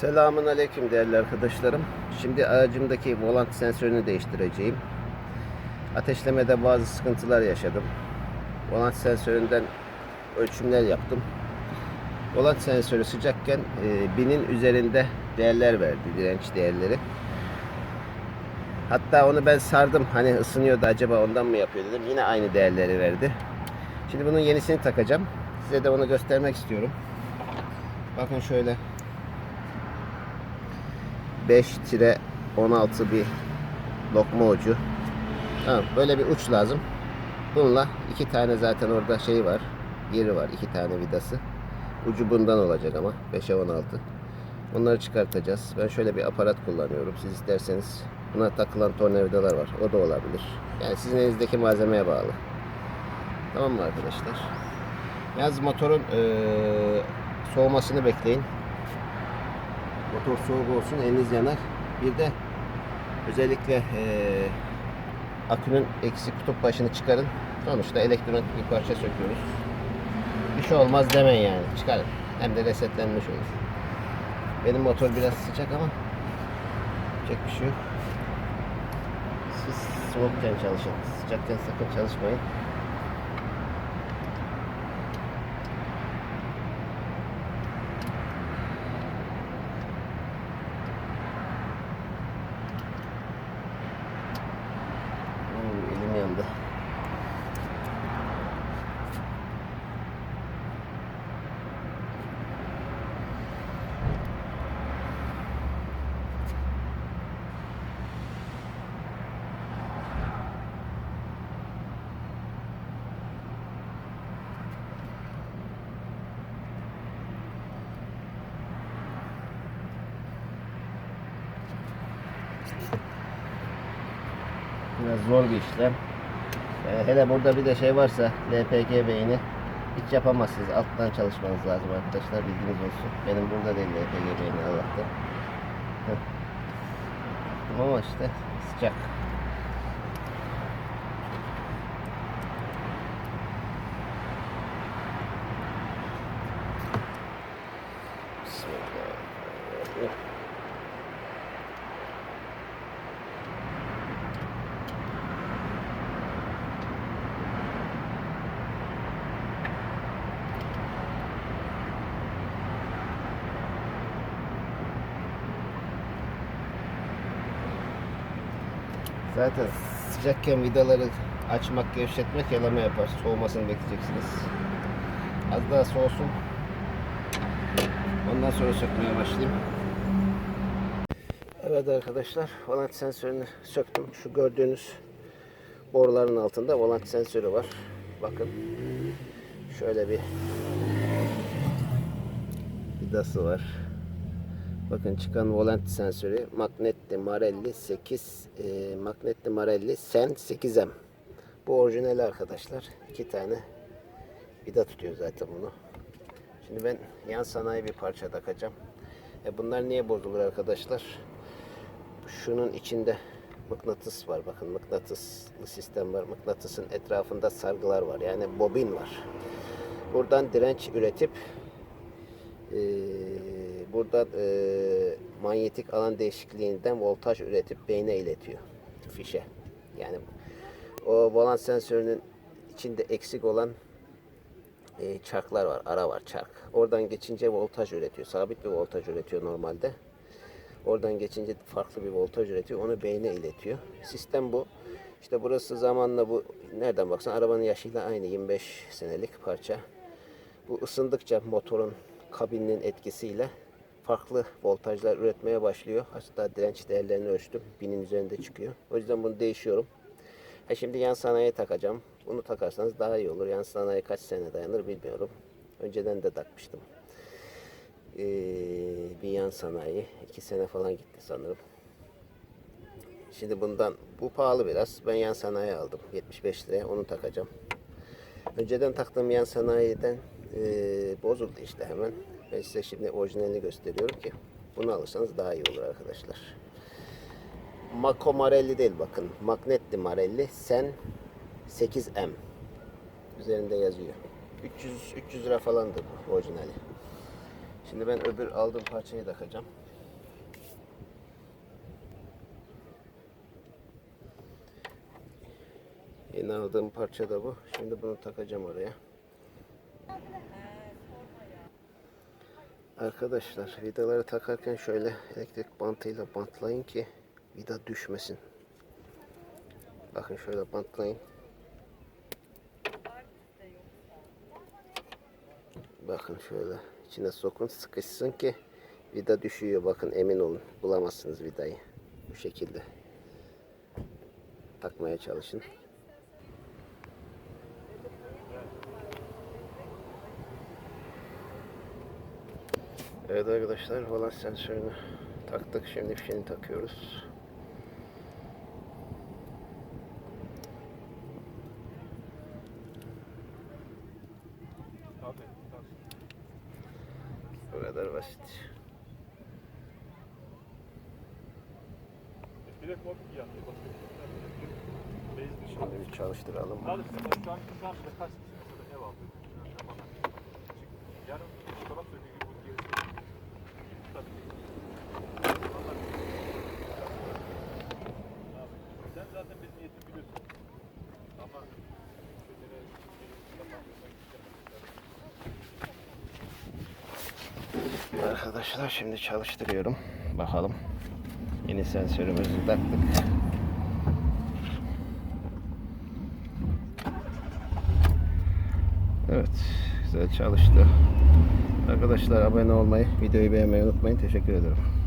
Selamun Aleyküm değerli arkadaşlarım. Şimdi aracımdaki volant sensörünü değiştireceğim. Ateşlemede bazı sıkıntılar yaşadım. Volant sensöründen ölçümler yaptım. Volant sensörü sıcakken e, binin üzerinde değerler verdi, direnç değerleri. Hatta onu ben sardım. Hani ısınıyordu acaba ondan mı yapıyor dedim. Yine aynı değerleri verdi. Şimdi bunun yenisini takacağım. Size de onu göstermek istiyorum. Bakın şöyle 5-16 bir lokma ucu. Tamam, böyle bir uç lazım. Bununla iki tane zaten orada şey var. Yeri var. iki tane vidası. Ucu bundan olacak ama. 5'e 16. Onları çıkartacağız. Ben şöyle bir aparat kullanıyorum. Siz isterseniz buna takılan tornavidalar var. O da olabilir. Yani sizin elinizdeki malzemeye bağlı. Tamam mı arkadaşlar? Yalnız motorun eee, soğumasını bekleyin. Motor soğuk olsun eliniz yanar. Bir de özellikle eee, akünün eksi kutup başını çıkarın. Sonuçta elektronik bir parça söküyoruz. Bir şey olmaz demeyin yani. Çıkarın. Hem de resetlenmiş olur. Benim motor biraz sıcak ama yapacak bir şey yok. Siz soğukken çalışın. Sıcakken sakın çalışmayın. Biraz zor bir işlem. Ee, hele burada bir de şey varsa LPG beyni hiç yapamazsınız. Alttan çalışmanız lazım arkadaşlar bilginiz olsun. Benim burada değil LPG beyni Allah'tan. Ama işte sıcak. Zaten sıcakken vidaları açmak, gevşetmek yalama yapar. Soğumasını bekleyeceksiniz. Az daha soğusun. Ondan sonra sökmeye başlayayım. Evet arkadaşlar, volant sensörünü söktüm. Şu gördüğünüz boruların altında volant sensörü var. Bakın. Şöyle bir vidası var. Bakın çıkan volant sensörü Magnetti Marelli 8 e, Magnetti Marelli Sen 8M. Bu orijinali arkadaşlar. iki tane vida tutuyor zaten bunu. Şimdi ben yan sanayi bir parça takacağım. E bunlar niye bozulur arkadaşlar? Şunun içinde mıknatıs var. Bakın mıknatıslı sistem var. Mıknatısın etrafında sargılar var. Yani bobin var. Buradan direnç üretip e, buradan e, manyetik alan değişikliğinden voltaj üretip beyne iletiyor. Fişe. Yani o volant sensörünün içinde eksik olan e, çarklar var. Ara var çark. Oradan geçince voltaj üretiyor. Sabit bir voltaj üretiyor normalde. Oradan geçince farklı bir voltaj üretiyor. Onu beyne iletiyor. Sistem bu. İşte burası zamanla bu nereden baksan arabanın yaşıyla aynı 25 senelik parça. Bu ısındıkça motorun kabininin etkisiyle farklı voltajlar üretmeye başlıyor. Hatta direnç değerlerini ölçtüm. Binin üzerinde çıkıyor. O yüzden bunu değişiyorum. Ha şimdi yan sanayiye takacağım. Bunu takarsanız daha iyi olur. Yan sanayi kaç sene dayanır bilmiyorum. Önceden de takmıştım. Ee, bir yan sanayi. iki sene falan gitti sanırım. Şimdi bundan bu pahalı biraz. Ben yan sanayi aldım. 75 liraya onu takacağım. Önceden taktığım yan sanayiden e, bozuldu işte hemen. Ben size şimdi orijinalini gösteriyorum ki bunu alırsanız daha iyi olur arkadaşlar. Mako Marelli değil bakın. Magnetti Marelli Sen 8M. Üzerinde yazıyor. 300 300 lira falandı bu orijinali. Şimdi ben öbür aldığım parçayı takacağım. Yeni aldığım parça da bu. Şimdi bunu takacağım oraya. Arkadaşlar vidaları takarken şöyle elektrik bantıyla bantlayın ki vida düşmesin. Bakın şöyle bantlayın. Bakın şöyle içine sokun sıkışsın ki vida düşüyor. Bakın emin olun bulamazsınız vidayı. Bu şekilde takmaya çalışın. Evet arkadaşlar volant sensörünü taktık. Şimdi fişini takıyoruz. Bu kadar basit. Şimdi bir çalıştıralım. Bak şu an kaç Arkadaşlar şimdi çalıştırıyorum. Bakalım. Yeni sensörümüzü taktık. Evet. Güzel çalıştı. Arkadaşlar abone olmayı, videoyu beğenmeyi unutmayın. Teşekkür ederim.